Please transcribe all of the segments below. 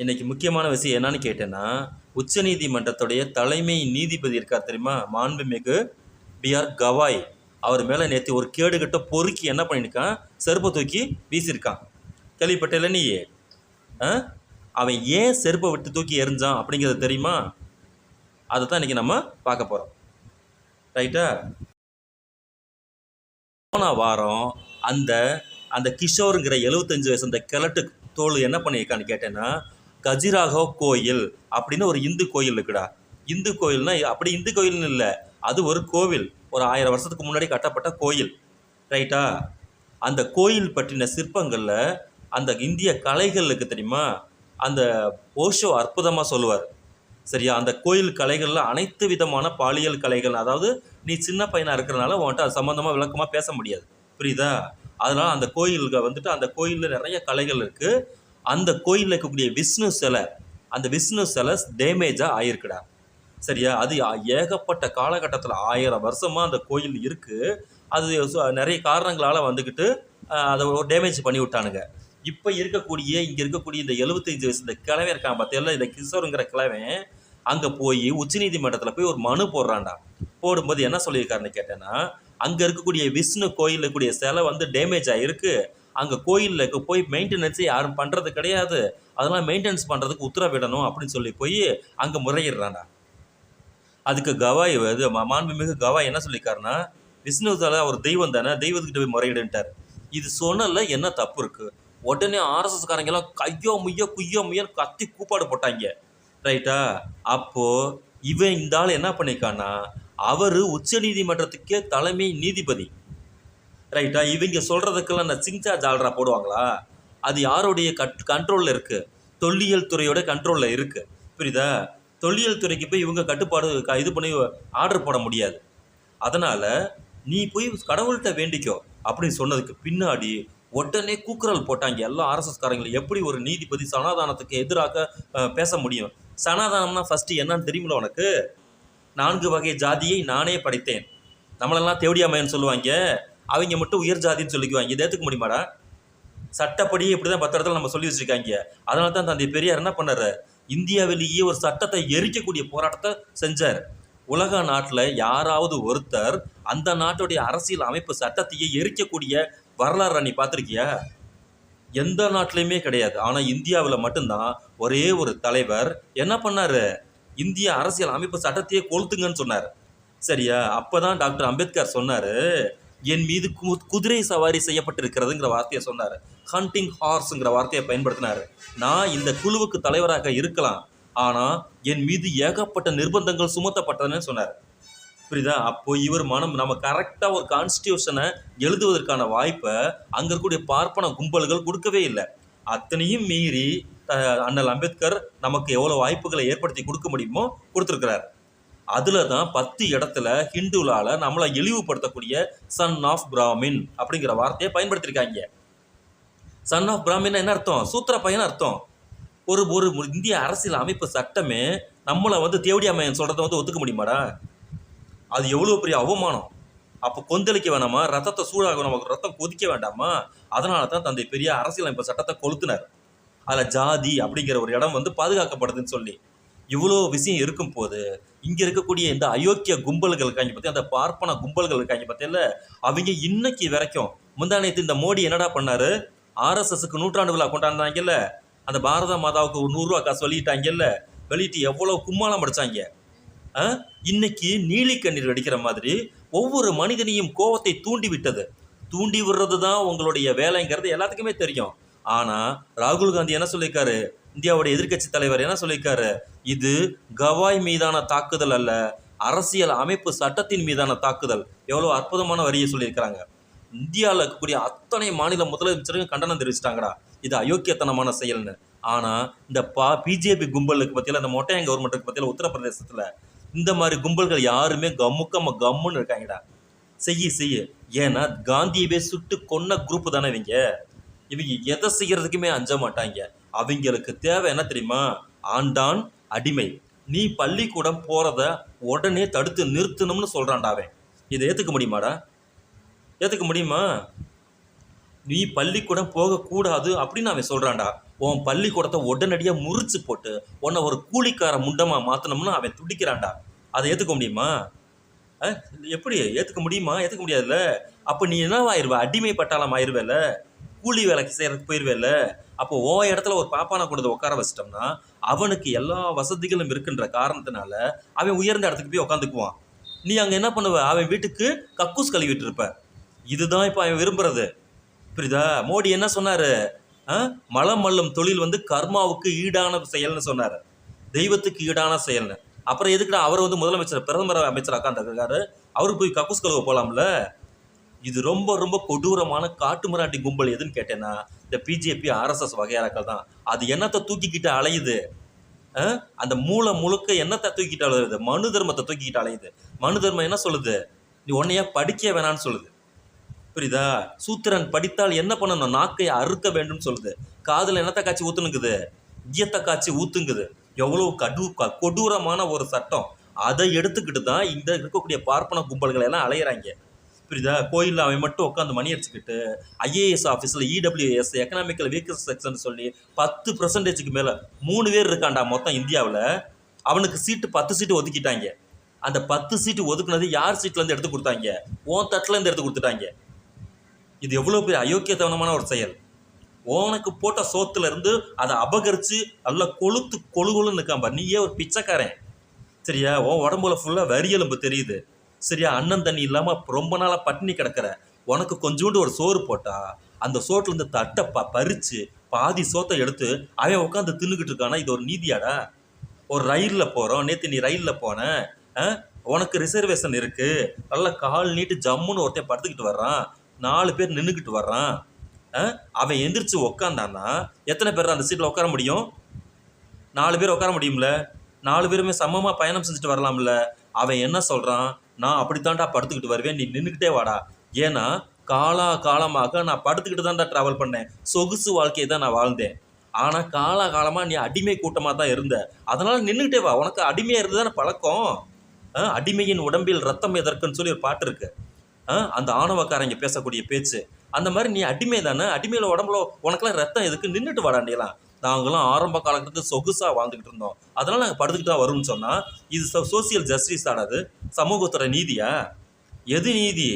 இன்றைக்கி முக்கியமான விஷயம் என்னன்னு கேட்டேன்னா உச்சநீதிமன்றத்துடைய தலைமை நீதிபதி இருக்கார் தெரியுமா? மாண்புமிகு பிஆர் கவாய். அவர் மேலே நேற்று ஒரு கேடுகட்ட பொறுக்கி என்ன பண்ணியிருக்கான் செருப்பை தூக்கி வீசியிருக்கான் கேள்விப்பட்டல நீ ஆ? அவன் ஏன் செருப்பை விட்டு தூக்கி எரிஞ்சான் அப்படிங்கிறது தெரியுமா? அதை தான் இன்றைக்கி நம்ம பார்க்க போகிறோம் ரைட்டா? போன வாரம் அந்த அந்த கிஷோருங்கிற எழுபத்தஞ்சு வயசு அந்த கிழட்டு தோல் என்ன பண்ணியிருக்கான்னு கேட்டேன்னா கஜிராகோ கோயில் அப்படின்னு ஒரு இந்து கோயில் இருக்குடா. இந்து கோயில்னா அப்படி இந்து கோயில்னு இல்லை. அது ஒரு கோவில். ஒரு ஆயிரம் வருஷத்துக்கு முன்னாடி கட்டப்பட்ட கோயில். ரைட்டா? அந்த கோயில் பற்றின சிற்பங்களில் அந்த இந்திய கலைகள் தெரியுமா? அந்த ஓஷோ அற்புதமாக சொல்லுவார். சரியா? அந்த கோயில் கலைகளில் அனைத்து விதமான பாலியல் கலைகள் அதாவது நீ சின்ன பையனாக இருக்கிறனால உன்கிட்ட அது சம்மந்தமாக விளக்கமாக பேச முடியாது. புரியுதா? அதனால் அந்த கோயில்கள் வந்துட்டு அந்த கோயிலில் நிறைய கலைகள் இருக்குது அந்த கோயிலில் இருக்கக்கூடிய விஷ்ணு சிலை அந்த விஷ்ணு சிலை டேமேஜாக ஆயிருக்குடா. சரியா? அது ஏகப்பட்ட காலகட்டத்தில் ஆயிரம் வருஷமாக அந்த கோயில் இருக்குது அது சு- நிறைய காரணங்களால் வந்துக்கிட்டு அதை ஒரு டேமேஜ் பண்ணி விட்டானுங்க. இப்போ இருக்கக்கூடிய இங்கே இருக்கக்கூடிய இந்த எழுபத்தஞ்சு வயசு இந்த கிழவன் இருக்கான் பார்த்தியல்ல இந்த கிஷோருங்கிற கிழவன் அங்கே போய் உச்சநீதிமன்றத்தில் போய் ஒரு மனு போடுறான்டா. போடும்போது என்ன சொல்லியிருக்காருன்னு கேட்டேன்னா அங்கே இருக்கக்கூடிய விஷ்ணு கோயிலில் இருக்கக்கூடிய சிலை வந்து டேமேஜ் ஆகிருக்கு அங்கே கோயிலில் போய் மெயின்டெனன்ஸே யாரும் பண்ணுறது கிடையாது. அதெல்லாம் மெயின்டெனன்ஸ் பண்ணுறதுக்கு உத்தரவிடணும் அப்படின்னு சொல்லி போய் அங்கே முறையிடுறான்டா. அதுக்கு கவாய் இது மா- மாண்புமிகு கவாய் என்ன சொல்லியிருக்காருன்னா விஷ்ணு அவர் தெய்வம் தானே தெய்வத்துக்கிட்ட போய் முறையிடுன்ட்டார். இது சொன்னல என்ன தப்பு இருக்குது உடனே ஆர்எஸ்எஸ்காரங்கெல்லாம் கையோ முய்யோ குய்யோ முய்யன்னு கத்தி கூப்பாடு போட்டாங்க. ரைட்டா? அப்போது இவன் இந்த ஆள் என்ன பண்ணியிருக்கான்னா அவர் உச்ச நீதிமன்றத்துக்கே தலைமை நீதிபதி. ரைட்டா இவங்க சொல்கிறதுக்கெல்லாம் இந்த சிங்சார்ஜ் ஜால்ரா போடுவாங்களா? அது யாருடைய கட் கண்ட்ரோலில் இருக்குது தொல்லியல் துறையோட கண்ட்ரோலில் இருக்குது புரியுதா? தொல்லியல் துறைக்கு போய் இவங்க கட்டுப்பாடு க- இது பண்ணி ஆர்டர் போட முடியாது. அதனால் நீ போய் கடவுள்கிட்ட வேண்டிக்கோ. அப்படின்னு சொன்னதுக்கு பின்னாடி உடனே கூக்குரல் போட்டாங்க எல்லா ஆர்எஸ்எஸ்காரங்களும் எப்படி ஒரு நீதிபதி சனாதானத்துக்கு எதிராக பேச முடியும்? சனாதானம்னா ஃபஸ்ட்டு என்னன்னு தெரியுமில உனக்கு? நான்கு வகை ஜாதியை நானே படைத்தேன். நம்மளெல்லாம் தேவடியாமையன்னு சொல்லுவாங்க. அவங்க மட்டும் உயர் ஜாதின்னு சொல்லிக்குவாங்க. இதை ஏற்றுக்க முடியுமாடா? சட்டப்படி இப்படி தான் பத்து இடத்துல நம்ம சொல்லி வச்சிருக்காங்க. அதனால தான் தந்தை பெரியார் என்ன பண்ணார்? இந்தியாவிலேயே ஒரு சட்டத்தை எரிக்கக்கூடிய போராட்டத்தை செஞ்சார். உலக நாட்டில் யாராவது ஒருத்தர் அந்த நாட்டுடைய அரசியல் அமைப்பு சட்டத்தையே எரிக்கக்கூடிய வரலாறு நீ பார்த்துருக்கியா? எந்த நாட்டிலையுமே கிடையாது. ஆனால் இந்தியாவில் மட்டும்தான் ஒரே ஒரு தலைவர் என்ன பண்ணார்? இந்திய அரசியல் அமைப்பு சட்டத்தையே கொளுத்துங்கன்னு சொன்னார். சரியா? அப்போ தான் டாக்டர் அம்பேத்கர் சொன்னார் என் மீது கு- குதிரை சவாரி செய்யப்பட்டிருக்கிறதுங்கிற வார்த்தையை சொன்னார். ஹண்டிங் ஹார்ஸுங்கிற வார்த்தையை பயன்படுத்தினார். நான் இந்த குழுவுக்கு தலைவராக இருக்கலாம் ஆனால் என் மீது ஏகப்பட்ட நிர்பந்தங்கள் சுமத்தப்பட்டதுன்னு சொன்னார். புரியுதா? அப்போ இவர் மனம் நம்ம கரெக்டாக ஒரு கான்ஸ்டியூஷனை எழுதுவதற்கான வாய்ப்பை அங்கே இருக்கக்கூடிய பார்ப்பன கும்பல்கள் கொடுக்கவே இல்லை. அத்தனையும் மீறி அண்ணல் அம்பேத்கர் நமக்கு எவ்வளோ வாய்ப்புகளை ஏற்படுத்தி கொடுக்க முடியுமோ கொடுத்துருக்கிறார். அதில் தான் பத்து இடத்துல ஹிந்துலால் நம்மளை இழிவுபடுத்தக்கூடிய சன் ஆஃப் பிராமின் அப்படிங்கிற வார்த்தையை பயன்படுத்தியிருக்காங்க சன் ஆஃப் பிராமின் என்ன அர்த்தம்? சூத்திர பையன் அர்த்தம். ஒரு ஒரு இந்திய அரசியல் அமைப்பு சட்டமே நம்மளை வந்து தேவடியாமையன் சொல்கிறத வந்து ஒத்துக்க முடியுமாடா? அது எவ்வளோ பெரிய அவமானம். அப்போ கொந்தளிக்க வேணாமா? ரத்தத்தை சூடாக நமக்கு ரத்தம் கொதிக்க வேண்டாமா? அதனால தான் தந்தை பெரிய அரசியலமைப்பு சட்டத்தை கொளுத்துனார். அதில் ஜாதி அப்படிங்கிற ஒரு இடம் வந்து பாதுகாக்கப்படுதுன்னு சொல்லி. இவ்வளோ விஷயம் இருக்கும் போது இங்கே இருக்கக்கூடிய இந்த அயோக்கிய கும்பல்கள் இருக்காங்க பற்றி அந்த பார்ப்பன கும்பல்கள் இருக்காங்க பற்றியில அவங்க இன்னைக்கு வரைக்கும் முந்தானத்து இந்த மோடி என்னடா பண்ணார்? ஆர்எஸ்எஸ்க்கு நூற்றாண்டு விழா கொண்டாந்தாங்கல்ல அந்த பாரத மாதாவுக்கு ஒரு நூறுரூவா காசு வெளியிட்டாங்கல்ல வெளியிட்டு எவ்வளோ கும்மாளம் படிச்சாங்க இன்னைக்கு நீலி கண்ணீர் வெடிக்கிற மாதிரி ஒவ்வொரு மனிதனையும் கோவத்தை தூண்டி விட்டது. தூண்டி விடுறது தான் உங்களுடைய வேலைங்கிறது எல்லாத்துக்குமே தெரியும். ஆனால் ராகுல் காந்தி என்ன சொல்லியிருக்காரு? இந்தியாவுடைய எதிர்க்கட்சி தலைவர் என்ன சொல்லியிருக்காரு? இது கவாய் மீதான தாக்குதல் அல்ல அரசியல் அமைப்பு சட்டத்தின் மீதான தாக்குதல். எவ்வளோ அற்புதமான வரியை சொல்லியிருக்கிறாங்க. இந்தியாவில் இருக்கக்கூடிய அத்தனை மாநில முதலமைச்சருக்கும் கண்டனம் தெரிவிச்சிட்டாங்கடா. இது அயோக்கியத்தனமான செயல்னு. ஆனால் இந்த பா பிஜேபி கும்பலுக்கு பற்றியில் இந்த மொட்டையன் கவர்மெண்ட்டுக்கு பற்றியில் உத்தரப்பிரதேசத்தில் இந்த மாதிரி கும்பல்கள் யாருமே கம்முக்கம்ம கம்முன்னு இருக்காங்கடா. செய்ய செய்ய. ஏன்னா காந்தியவே சுட்டு கொன்ன குரூப் தானே இவங்க. இவங்க எதை செய்கிறதுக்குமே அஞ்ச மாட்டாங்க. அவங்களுக்கு தேவை என்ன தெரியுமா? ஆண்டான் அடிமை. நீ பள்ளிக்கூடம் போகிறத உடனே தடுத்து நிறுத்தணும்னு சொல்கிறான்டாவே அவன். இதை ஏற்றுக்க முடியுமாடா? ஏற்றுக்க முடியுமா? நீ பள்ளிக்கூடம் போகக்கூடாது அப்படின்னு அவன் சொல்கிறான்டா உன் பள்ளிக்கூடத்தை உடனடியாக முறிச்சு போட்டு உன்னை ஒரு கூலிக்கார முண்டமாக மாற்றணும்னு அவன் துடிக்கிறான்டா. அதை ஏற்றுக்க முடியுமா? எப்படி? ஏற்றுக்க முடியுமா? ஏற்றுக்க முடியாதுல்ல? அப்போ நீ என்னவாயிருவ அடிமை பட்டாளம் ஆயிருவேல கூலி வேலைக்கு செய்கிறதுக்கு போயிருவே இல்லை? அப்போ ஓ இடத்துல ஒரு பாப்பானை கொண்டு வந்து உட்கார வச்சிட்டோம்னா அவனுக்கு எல்லா வசதிகளும் இருக்குன்ற காரணத்தினால அவன் உயர்ந்த இடத்துக்கு போய் உட்காந்துக்குவான் நீ அங்கே என்ன பண்ணுவ? அவன் வீட்டுக்கு கக்கூஸ் கழுவிட்டு இருப்ப. இதுதான் இப்போ அவன் விரும்புறது. புரியுதா? மோடி என்ன சொன்னாரு? ஆ? மலம் மல்லும் தொழில் வந்து கர்மாவுக்கு ஈடான செயல்னு சொன்னார். தெய்வத்துக்கு ஈடான செயல்னு. அப்புறம் எதுக்குடா அவர் வந்து முதலமைச்சர் பிரதமர் அமைச்சர் உட்காந்துருக்காரு அவருக்கு போய் கக்கூஸ் கழுவ போகலாம்ல இது ரொம்ப ரொம்ப கொடூரமான காட்டு மராட்டி கும்பல் எதுன்னு கேட்டேன்னா இந்த பிஜேபி ஆர்எஸ்எஸ் வகையாராக்கள் தான். அது என்னத்தை தூக்கிக்கிட்டு அலையுது? ஆ? அந்த மூளை முழுக்க என்னத்தை தூக்கிட்டு அலையுது? மனு தர்மத்தை தூக்கிக்கிட்டு அலையுது. மனு தர்மம் என்ன சொல்லுது? நீ உன்னைய படிக்க வேணாம்னு சொல்லுது. புரியுதா? சூத்திரன் படித்தால் என்ன பண்ணணும்? நாக்கை அறுக்க வேண்டும் சொல்லுது. காதில் என்னத்தை காய்ச்சி ஊத்துனுக்குது ஈயத்தை காய்ச்சி ஊத்துங்குது. எவ்வளோ கடு கொடூரமான ஒரு சட்டம். அதை எடுத்துக்கிட்டு தான் இந்த இருக்கக்கூடிய பார்ப்பன கும்பல்கள் எல்லாம் அலையிறாங்க. புரியுதா? கோயிலில் அவன் மட்டும் உட்காந்து மணி அடிச்சுக்கிட்டு ஐஏஎஸ் ஆஃபீஸில் இடபிள்யூஎஸ் எக்கனாமிக்கல் வீக்கர் செக்ஷன் சொல்லி பத்து பர்சன்டேஜுக்கு மேலே மூணு பேர் இருக்கான்டா மொத்தம் இந்தியாவில். அவனுக்கு சீட்டு பத்து சீட்டு ஒதுக்கிட்டாங்க. அந்த பத்து சீட்டு ஒதுக்குனது யார் சீட்லேருந்து எடுத்து கொடுத்தாங்க? ஓன் தட்டிலேருந்து எடுத்து கொடுத்துட்டாங்க. இது எவ்வளோ பெரிய அயோக்கியத்தவனமான ஒரு செயல். உனக்கு போட்ட சோத்துலேருந்து அதை அபகரித்து நல்லா கொளுத்து கொழுகுன்னு நிற்காம நீயே ஒரு பிச்சைக்காரன். சரியா? உன் உடம்புல ஃபுல்லாக வரி எலும்பு தெரியுது. சரியா? அண்ணன் தண்ணி இல்லாமல் ரொம்ப நாளாக பட்டினி கிடக்கிற. உனக்கு கொஞ்சோண்டு ஒரு சோறு போட்டா அந்த சோட்டிலேருந்து தட்டை ப பறித்து பாதி சோத்தை எடுத்து அவன் உட்காந்து தின்னுக்கிட்டு இருக்கானா? இது ஒரு நீதியாடா? ஒரு ரயிலில் போகிறோம் நேற்று நீ ரயிலில் போன. ஆ? உனக்கு ரிசர்வேஷன் இருக்குது நல்லா கால் நீட்டு ஜம்முன்னு ஒருத்தன் படுத்துக்கிட்டு வர்றான். நாலு பேர் நின்றுக்கிட்டு வர்றான். ஆ? அவன் எந்திரிச்சு உக்காந்தான்னா எத்தனை பேர் அந்த சீட்டில் உட்கார முடியும்? நாலு பேர் உட்கார முடியும்ல? நாலு பேருமே சமமாக பயணம் செஞ்சுட்டு வரலாம்ல? அவன் என்ன சொல்கிறான் நான் அப்படித்தான்டா படுத்துக்கிட்டு வருவேன் நீ நின்றுக்கிட்டே வாடா. ஏன்னா காலா காலமாக நான் படுத்துக்கிட்டு தான்டா ட்ராவல் பண்ணேன். சொகுசு வாழ்க்கையை தான் நான் வாழ்ந்தேன். ஆனால் காலா காலமாக நீ அடிமை கூட்டமாக தான் இருந்த. அதனால் நின்றுக்கிட்டே வா. உனக்கு அடிமையாக இருந்து தானே பழக்கம்? ஆ, அடிமையின் உடம்பில் ரத்தம் எதற்குன்னு சொல்லி ஒரு பாட்டு இருக்கு. ஆ, அந்த ஆணவக்காரங்க பேசக்கூடிய பேச்சு. அந்த மாதிரி நீ அடிமை தானே அடிமையில் உடம்புல உனக்கெல்லாம் ரத்தம் எதுக்கு? நின்றுட்டு வாடாண்டியலாம் நாங்களாம் ஆரம்ப காலகட்டத்தில் சொகுசாக வாழ்ந்துக்கிட்டு இருந்தோம். அதனால் நாங்கள் படுத்துக்கிட்டு தான் வரும்னு சொன்னால் இது சோசியல் ஜஸ்டிஸ் ஆனது சமூகத்தோட நீதியா? எது நீதி?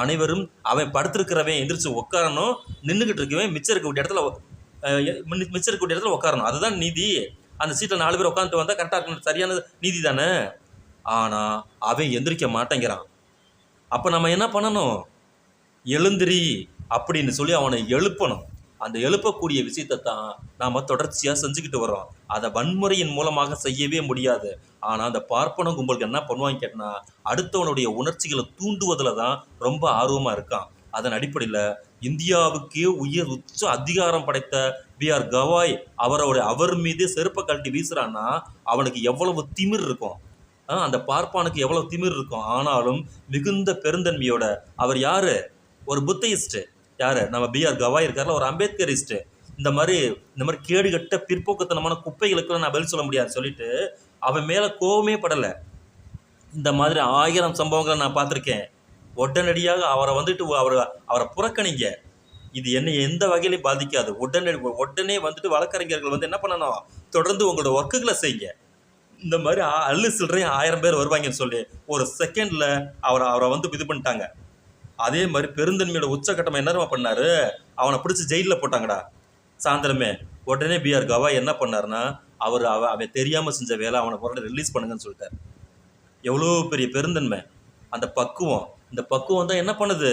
அனைவரும் அவன் படுத்திருக்கிறவன் எந்திரிச்சு உட்காரணும் நின்றுக்கிட்டு இருக்கவன் மிச்சம் இருக்கக்கூடிய இடத்துல மிச்சம் இருக்கக்கூடிய இடத்துல உட்காரணும் அதுதான் நீதி. அந்த சீட்டில் நாலு பேர் உட்காந்துட்டு வந்தால் கரெக்டாக இருக்கணும். சரியான நீதி தானே? ஆனால் அவன் எந்திரிக்க மாட்டேங்கிறான். அப்போ நம்ம என்ன பண்ணணும்? எழுந்திரி அப்படின்னு சொல்லி அவனை எழுப்பணும். அந்த எழுப்பக்கூடிய விஷயத்தை தான் நாம் தொடர்ச்சியாக செஞ்சுக்கிட்டு வரோம் அதை வன்முறையின் மூலமாக செய்யவே முடியாது. ஆனால் அந்த பார்ப்பன கும்பலுக்கு என்ன பண்ணுவாங்க கேட்டால் அடுத்தவனுடைய உணர்ச்சிகளை தூண்டுவதில் தான் ரொம்ப ஆர்வமாக இருக்கான். அதன் அடிப்படையில் இந்தியாவுக்கே உயர் உச்ச அதிகாரம் படைத்த பி ஆர் கவாய் அவரோட அவர் மீது செருப்பை கழட்டி வீசுறான்னா அவனுக்கு எவ்வளவு திமிர் இருக்கும். ஆ, அந்த பார்ப்பானுக்கு எவ்வளவு திமிர் இருக்கும். ஆனாலும் மிகுந்த பெருந்தன்மையோட அவர் யாரு? ஒரு புத்திஸ்ட் யார்? நம்ம பிஆர் கவாய் இருக்கார்ல ஒரு அம்பேத்கரிஸ்ட்டு. இந்த மாதிரி இந்த மாதிரி கேடுகட்ட பிற்போக்குத்தனமான குப்பைகளுக்கு நான் பதில் சொல்ல முடியாது சொல்லிட்டு அவன் மேலே கோவமே படலை. இந்த மாதிரி ஆயிரம் சம்பவங்களை நான் பார்த்துருக்கேன். உடனடியாக அவரை வந்துட்டு அவரை அவரை புறக்கணிங்க. இது என்னை எந்த வகையிலையும் பாதிக்காது. உடனடி உடனே வந்துட்டு வழக்கறிஞர்கள் வந்து என்ன பண்ணணும்? தொடர்ந்து உங்களோட ஒர்க்குகளை செய்யுங்க. இந்த மாதிரி அள்ளு சில்லறையும் ஆயிரம் பேர் வருவாங்கன்னு சொல்லி ஒரு செகண்டில் அவரை அவரை வந்து இது பண்ணிட்டாங்க. அதே மாதிரி பெருந்தன்மையோட உச்சக்கட்டம் என்ன பண்ணார் பண்ணாரு? அவனை பிடிச்சி ஜெயிலில் போட்டாங்கடா. சாயந்தரமே. உடனே பிஆர் கவா என்ன பண்ணாருன்னா அவர் அவ அவன் தெரியாமல் செஞ்ச வேலை அவனை உடனே ரிலீஸ் பண்ணுங்கன்னு சொல்லிட்டார். எவ்வளோ பெரிய பெருந்தன்மை. அந்த பக்குவம். இந்த பக்குவம் தான் என்ன பண்ணுது?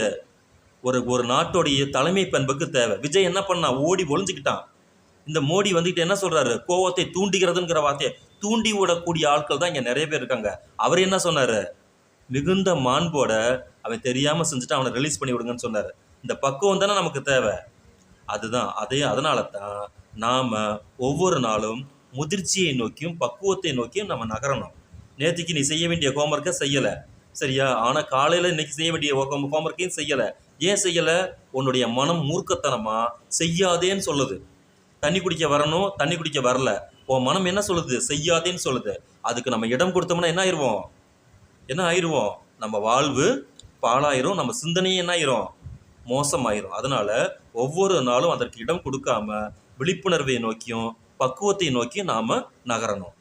ஒரு ஒரு நாட்டோடைய தலைமை பண்புக்கு தேவை. விஜய் என்ன பண்ணான் ஓடி ஒளிஞ்சுக்கிட்டான். இந்த மோடி வந்துக்கிட்டு என்ன சொல்கிறாரு கோவத்தை தூண்டுகிறதுங்கிற வார்த்தையை தூண்டி விடக்கூடிய ஆட்கள் தான் இங்கே நிறைய பேர் இருக்காங்க. அவர் என்ன சொன்னார்? மிகுந்த மாண்போட அவன் தெரியாமல் செஞ்சுட்டு அவனை ரிலீஸ் பண்ணி விடுங்கன்னு சொன்னார். இந்த பக்குவம் தானே நமக்கு தேவை. அதுதான். அதே அதனால தான் நாம் ஒவ்வொரு நாளும் முதிர்ச்சியை நோக்கியும் பக்குவத்தை நோக்கியும் நம்ம நகரணும். நேற்றுக்கு நீ செய்ய வேண்டிய ஹோம்ஒர்க்கை செய்யலை. சரியா? ஆனால் காலையில் இன்னைக்கு செய்ய வேண்டிய ஹோம்ஒர்க்கையும் செய்யலை. ஏன் செய்யலை? உன்னுடைய மனம் மூர்க்கத்தனமாக செய்யாதேன்னு சொல்லுது. தண்ணி குடிக்க வரணும் தண்ணி குடிக்க வரல. உன் மனம் என்ன சொல்லுது? செய்யாதேன்னு சொல்லுது. அதுக்கு நம்ம இடம் கொடுத்தோம்னா என்ன ஆயிடுவோம் என்ன ஆயிடுவோம் நம்ம வாழ்வு பாழாயிரும் நம்ம சிந்தனையே என்ன ஆயிரும் மோசமாயிரும். அதனால ஒவ்வொரு நாளும் அதற்கு இடம் கொடுக்காம விழிப்புணர்வை நோக்கியும் பக்குவத்தை நோக்கியும் நாம் நகரணும்.